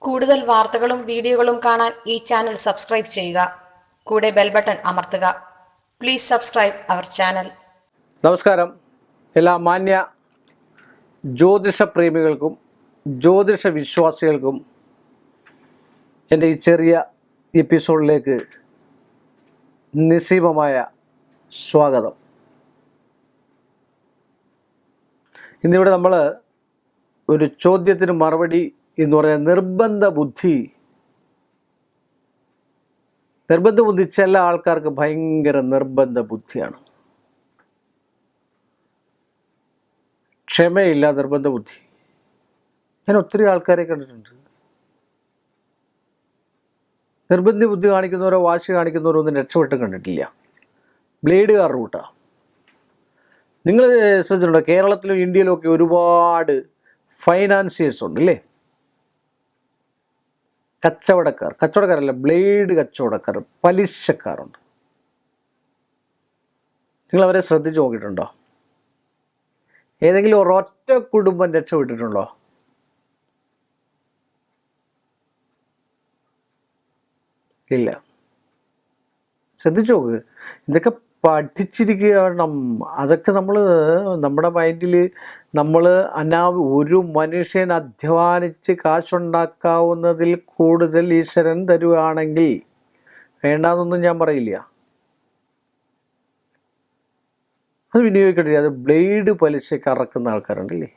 കൂടുതൽ വാർത്തകളും വീഡിയോകളും കാണാൻ ഈ ചാനൽ സബ്സ്ക്രൈബ് ചെയ്യുക. കൂടെ ബെൽ ബട്ടൺ അമർത്തുക. Please subscribe our channel. നമസ്കാരം. എല്ലാ മാന്യ ജ്യോതിഷ പ്രേമികൾക്കും ജ്യോതിഷ വിശ്വാസികൾക്കും എന്റെ ഈ ചെറിയ എപ്പിസോഡിലേക്ക് നിസ്സീമമായ സ്വാഗതം. ഇന്നിവിടെ നമ്മൾ ഒരു ചോദ്യത്തിന് മറുപടി എന്ന് പറയുന്ന നിർബന്ധ ബുദ്ധി. നിർബന്ധ ബുദ്ധി ചില ആൾക്കാർക്ക് ഭയങ്കര നിർബന്ധ ബുദ്ധിയാണ്. ക്ഷമയില്ല നിർബന്ധ ബുദ്ധി. ഞാൻ ഒത്തിരി ആൾക്കാരെ കണ്ടിട്ടുണ്ട്. നിർബന്ധ ബുദ്ധി കാണിക്കുന്നവരോ വാശി കാണിക്കുന്നവരോ ഒന്നും രക്ഷപ്പെട്ട് കണ്ടിട്ടില്ല. ബ്ലേഡുകാർ റൂട്ടാ. നിങ്ങൾ ശ്രദ്ധിച്ചിട്ടുണ്ടോ? കേരളത്തിലും ഇന്ത്യയിലും ഒക്കെ ഒരുപാട് ഫൈനാൻസിയേഴ്സ് ഉണ്ട് അല്ലേ കച്ചവടക്കാർ കച്ചവടക്കാരല്ല ബ്ലേഡ് കച്ചവടക്കാർ പലിശക്കാരുണ്ട്. നിങ്ങൾ അവരെ ശ്രദ്ധിച്ചു നോക്കിയിട്ടുണ്ടോ? ഏതെങ്കിലും ഒരൊറ്റ കുടുംബം രക്ഷപ്പെട്ടിട്ടുണ്ടോ? ഇല്ല. ശ്രദ്ധിച്ചു നോക്ക്. ഇതൊക്കെ പഠിച്ചിരിക്കണം അതൊക്കെ നമ്മൾ നമ്മുടെ മൈൻഡിൽ നമ്മൾ അനാ ഒരു മനുഷ്യൻ അധ്വാനിച്ച് കാശുണ്ടാക്കാവുന്നതിൽ കൂടുതൽ ഈശ്വരൻ തരുവാണെങ്കിൽ വേണ്ടാന്നൊന്നും ഞാൻ പറയില്ല. അത് വിനിയോഗിക്കട്ടെ അത് ബ്ലേഡ് പലിശ കറക്കുന്ന ആൾക്കാരുണ്ടല്ലേ?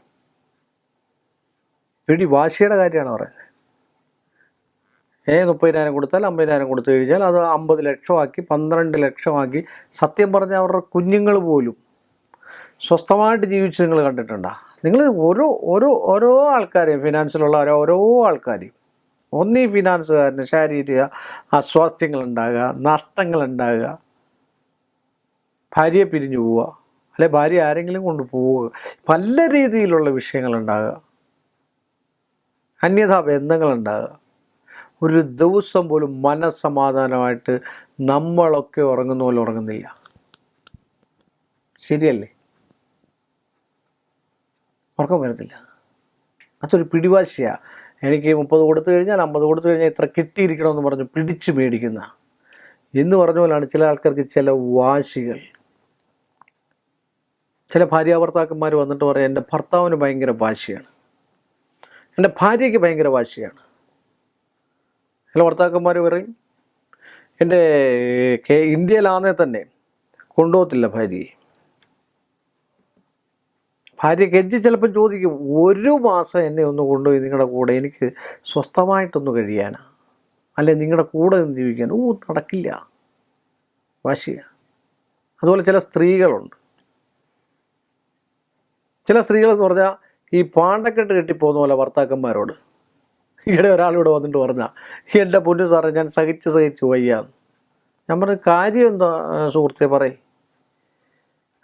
പിടി വാശിയുടെ കാര്യമാണ് പറയുന്നത്. മുപ്പതിനായിരം കൊടുത്താൽ അമ്പതിനായിരം കൊടുത്തു കഴിഞ്ഞാൽ അത് അമ്പത് ലക്ഷമാക്കി പന്ത്രണ്ട് ലക്ഷമാക്കി. സത്യം പറഞ്ഞ അവരുടെ കുഞ്ഞുങ്ങൾ പോലും സ്വസ്ഥമായിട്ട് ജീവിച്ച് നിങ്ങൾ കണ്ടിട്ടുണ്ടോ? നിങ്ങൾ ഓരോ ഓരോ ഓരോ ആൾക്കാരെയും ഫിനാൻസിലുള്ള ഓരോ ആൾക്കാരെയും. ഒന്നീ ഫിനാൻസുകാരന് ശാരീരിക നഷ്ടങ്ങൾ ഉണ്ടാകുക ഭാര്യയെ പിരിഞ്ഞു പോവുക അല്ലെ ഭാര്യ ആരെങ്കിലും കൊണ്ട് പോവുക പല രീതിയിലുള്ള വിഷയങ്ങളുണ്ടാകുക. അന്യഥാ ബന്ധങ്ങളുണ്ടാകുക. ഒരു ദിവസം പോലും മനസ്സമാധാനമായിട്ട് നമ്മളൊക്കെ ഉറങ്ങുന്ന പോലെ ഉറങ്ങുന്നില്ല. ശരിയല്ലേ? ഉറക്കം വരത്തില്ല. അതൊരു പിടിവാശിയാണ് എനിക്ക് മുപ്പത് കൊടുത്തു കഴിഞ്ഞാൽ അമ്പത് കൊടുത്തു കഴിഞ്ഞാൽ ഇത്ര കിട്ടിയിരിക്കണമെന്ന് പറഞ്ഞ് പിടിച്ച് മേടിക്കുന്ന. എന്ന് പറഞ്ഞ പോലെയാണ് ചില ആൾക്കാർക്ക് ചില വാശികൾ. ചില ഭാര്യാഭർത്താക്കന്മാർ വന്നിട്ട് പറയാം എന്റെ ഭർത്താവിന് ഭയങ്കര വാശിയാണ്. എന്റെ ഭാര്യയ്ക്ക് ഭയങ്കര വാശിയാണ്. ചില ഭർത്താക്കന്മാർ പറയും. എന്റെ കെ ഇന്ത്യയിലാന്നേ തന്നെ കൊണ്ടുപോകത്തില്ല ഭാര്യയെ. ഭാര്യ കെഞ്ചി ചിലപ്പം ചോദിക്കും ഒരു മാസം എന്നെ ഒന്ന് കൊണ്ടുപോയി നിങ്ങളുടെ കൂടെ എനിക്ക് സ്വസ്ഥമായിട്ടൊന്ന് കഴിയാനാ. അല്ലെ നിങ്ങളുടെ കൂടെ നിന്ന് ജീവിക്കാൻ. ഓ നടക്കില്ല. വാശിയ. അതുപോലെ ചില സ്ത്രീകളുണ്ട്. ചില സ്ത്രീകളെന്ന് പറഞ്ഞാൽ ഈ പാണ്ടക്കെട്ട് കെട്ടിപ്പോകുന്ന പോലെ ഭർത്താക്കന്മാരോട് ഈയിടെ ഒരാളിവിടെ വന്നിട്ട് പറഞ്ഞാൽ എന്റെ പൊന്നു സാറേ ഞാൻ സഹിച്ച് സഹിച്ച് വയ്യാന്ന്. ഞാൻ പറഞ്ഞ കാര്യം എന്താ സുഹൃത്തെ പറയും.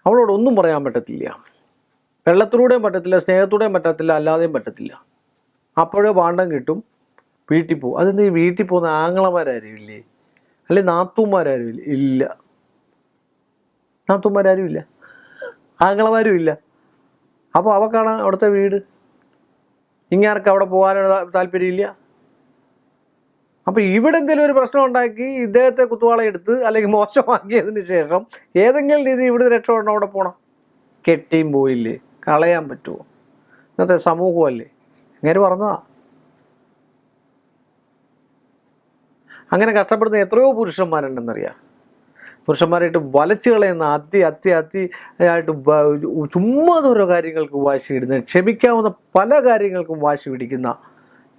അവളോട് ഒന്നും പറയാൻ പറ്റത്തില്ല. വെള്ളത്തിലൂടെയും പറ്റത്തില്ല സ്നേഹത്തിലൂടെയും പറ്റത്തില്ല അല്ലാതെയും പറ്റത്തില്ല. അപ്പോഴേ പാണ്ഡം കിട്ടും വീട്ടിൽ പോകും. അതെന്ത് ഈ വീട്ടിൽ പോകുന്ന ആങ്ങളമാരാരും ഇല്ലേ? അല്ലെ നാത്തൂന്മാരാരും ഇല്ല? ഇല്ല. നാത്തൂന്മാരാരും ഇല്ല. ആങ്ങളമാരും ഇല്ല. അപ്പോൾ അവക്കാണ് അവിടുത്തെ വീട്? ഇങ്ങാർക്ക് അവിടെ പോകാനുള്ള താല്പര്യമില്ല? അപ്പോൾ എന്തെങ്കിലും ഒരു പ്രശ്നം ഉണ്ടാക്കി ഇദ്ദേഹത്തെ കുത്തുവാള എടുത്ത് അല്ലെങ്കിൽ മോശമാക്കിയതിന് ശേഷം ഏതെങ്കിലും രീതി ഇവിടെ രക്ഷപ്പെടണം അവിടെ പോകണം കെട്ടിയും പോയില്ലേ? കളയാൻ പറ്റുമോ ഇന്നത്തെ സമൂഹമല്ലേ? അങ്ങനെ പറഞ്ഞതാ. അങ്ങനെ കഷ്ടപ്പെടുന്ന എത്രയോ പുരുഷന്മാരുണ്ടെന്നറിയാം. പുരുഷന്മാരായിട്ട് വലച്ചുകളയുന്ന അതി അതി അതി ആയിട്ട് ചുമ്മാ ഓരോ കാര്യങ്ങൾക്ക് വാശി ഇടുന്ന ക്ഷമിക്കാവുന്ന പല കാര്യങ്ങൾക്കും വാശി പിടിക്കുന്ന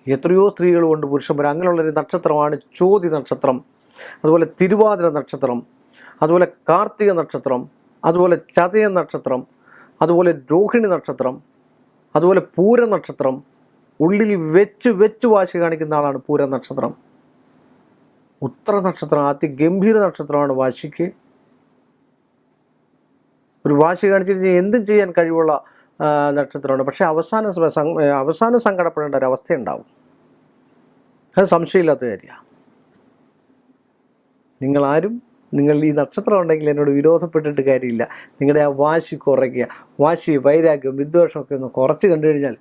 എത്രയോ സ്ത്രീകളുമുണ്ട് പുരുഷന്മാർ. അങ്ങനെയുള്ളൊരു നക്ഷത്രമാണ് ചോതി നക്ഷത്രം. അതുപോലെ തിരുവാതിര നക്ഷത്രം അതുപോലെ കാർത്തിക നക്ഷത്രം അതുപോലെ ചതയ നക്ഷത്രം അതുപോലെ രോഹിണി നക്ഷത്രം അതുപോലെ പൂര നക്ഷത്രം. ഉള്ളിൽ വെച്ച് വെച്ച് വാശി കാണിക്കുന്ന ആളാണ് പൂര നക്ഷത്രം. ഉത്തര നക്ഷത്രം അതിഗംഭീര നക്ഷത്രമാണ് വാശിക്ക്. ഒരു വാശി കാണിച്ചു കഴിഞ്ഞാൽ എന്തും ചെയ്യാൻ കഴിവുള്ള നക്ഷത്രമാണ്. പക്ഷേ അവസാന അവസാന സങ്കടപ്പെടേണ്ട ഒരു അവസ്ഥയുണ്ടാവും. അത് സംശയമില്ലാത്ത കാര്യമാണ് നിങ്ങളാരും നിങ്ങൾ ഈ നക്ഷത്രം ഉണ്ടെങ്കിൽ എന്നോട് വിരോധപ്പെട്ടിട്ട് കാര്യമില്ല. നിങ്ങളുടെ ആ വാശി കുറയ്ക്കുക. വാശി വൈരാഗ്യം വിദ്വേഷമൊക്കെ ഒന്ന് കുറച്ച് കണ്ടു കഴിഞ്ഞാൽ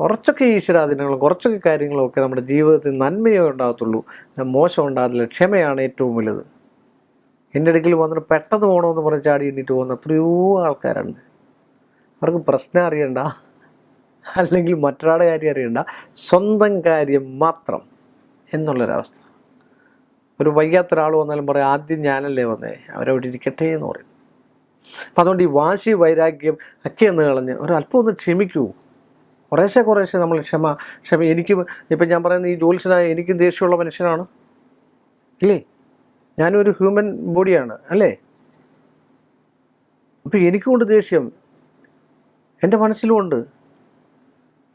കുറച്ചൊക്കെ ഈശ്വരാധീനങ്ങളും കുറച്ചൊക്കെ കാര്യങ്ങളും ഒക്കെ നമ്മുടെ ജീവിതത്തിൽ നന്മയേ ഉണ്ടാകത്തുള്ളൂ. മോശം ഉണ്ടാകത്തില്ല ക്ഷമയാണ് ഏറ്റവും വലുത്. എന്റെ ഇടയ്ക്കിൽ വന്നിട്ട് പെട്ടെന്ന് പോകണമെന്ന് പറഞ്ഞ് ചാടി എണ്ണിട്ട് പോകുന്ന എത്രയോ ആൾക്കാരുണ്ട്. അവർക്ക് പ്രശ്നം അറിയണ്ട അല്ലെങ്കിൽ മറ്റൊരാളുടെ കാര്യം അറിയണ്ട സ്വന്തം കാര്യം മാത്രം എന്നുള്ളൊരവസ്ഥ. ഒരു വയ്യാത്തൊരാൾ വന്നാലും പറയും ആദ്യം ഞാനല്ലേ വന്നേ അവരവിടെ ഇരിക്കട്ടെ എന്ന് പറയും. അപ്പം അതുകൊണ്ട് ഈ വാശി വൈരാഗ്യം ഒക്കെ എന്ന് കളഞ്ഞ് ഒരല്പം ഒന്ന് ക്ഷമിക്കൂ. കുറേശ്ശെ കുറേശ്ശെ നമ്മൾ ക്ഷമ ക്ഷമ. എനിക്കും ഇപ്പം ഞാൻ പറയുന്ന ഈ ജ്യോത്സ്യനായ എനിക്കും ദേഷ്യമുള്ള മനുഷ്യനാണ്. ഇല്ലേ? ഞാനും ഒരു ഹ്യൂമൻ ബോഡിയാണ് അല്ലേ? അപ്പം എനിക്കുമുണ്ട് ദേഷ്യം. എന്റെ മനസ്സിലുമുണ്ട്.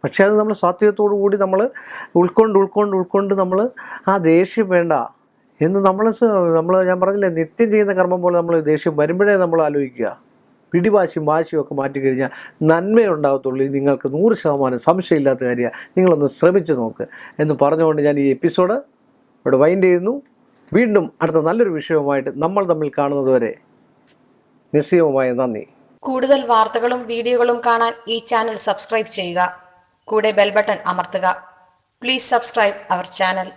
പക്ഷേ അത് നമ്മൾ സാത്വികത്തോടു കൂടി നമ്മൾ ഉൾക്കൊണ്ട് ഉൾക്കൊണ്ട് ഉൾക്കൊണ്ട് നമ്മൾ ആ ദേഷ്യം വേണ്ട എന്ന് നമ്മൾ നമ്മൾ ഞാൻ പറഞ്ഞില്ലേ നിത്യം ചെയ്യുന്ന കർമ്മം പോലെ നമ്മൾ ദേഷ്യം വരുമ്പോഴേ നമ്മൾ ആലോചിക്കുക. പിടിവാശിയും വാശിയും ഒക്കെ മാറ്റിക്കഴിഞ്ഞാൽ നന്മയുണ്ടാകത്തുള്ളൂ നിങ്ങൾക്ക് നൂറ് ശതമാനം സംശയമില്ലാത്ത കാര്യമാണ്. നിങ്ങളൊന്ന് ശ്രമിച്ചു നോക്ക് എന്ന് പറഞ്ഞുകൊണ്ട് ഞാൻ ഈ എപ്പിസോഡ് ഇവിടെ വൈൻഡ് ചെയ്യുന്നു. വീണ്ടും അടുത്ത നല്ലൊരു വിഷയവുമായിട്ട് നമ്മൾ തമ്മിൽ കാണുന്നതുവരെ നിശ്ചയവുമായ നന്ദി. കൂടുതൽ വാർത്തകളും വീഡിയോകളും കാണാൻ ഈ ചാനൽ സബ്സ്ക്രൈബ് ചെയ്യുക. കൂടെ ബെൽബട്ടൺ അമർത്തുക. Please subscribe our channel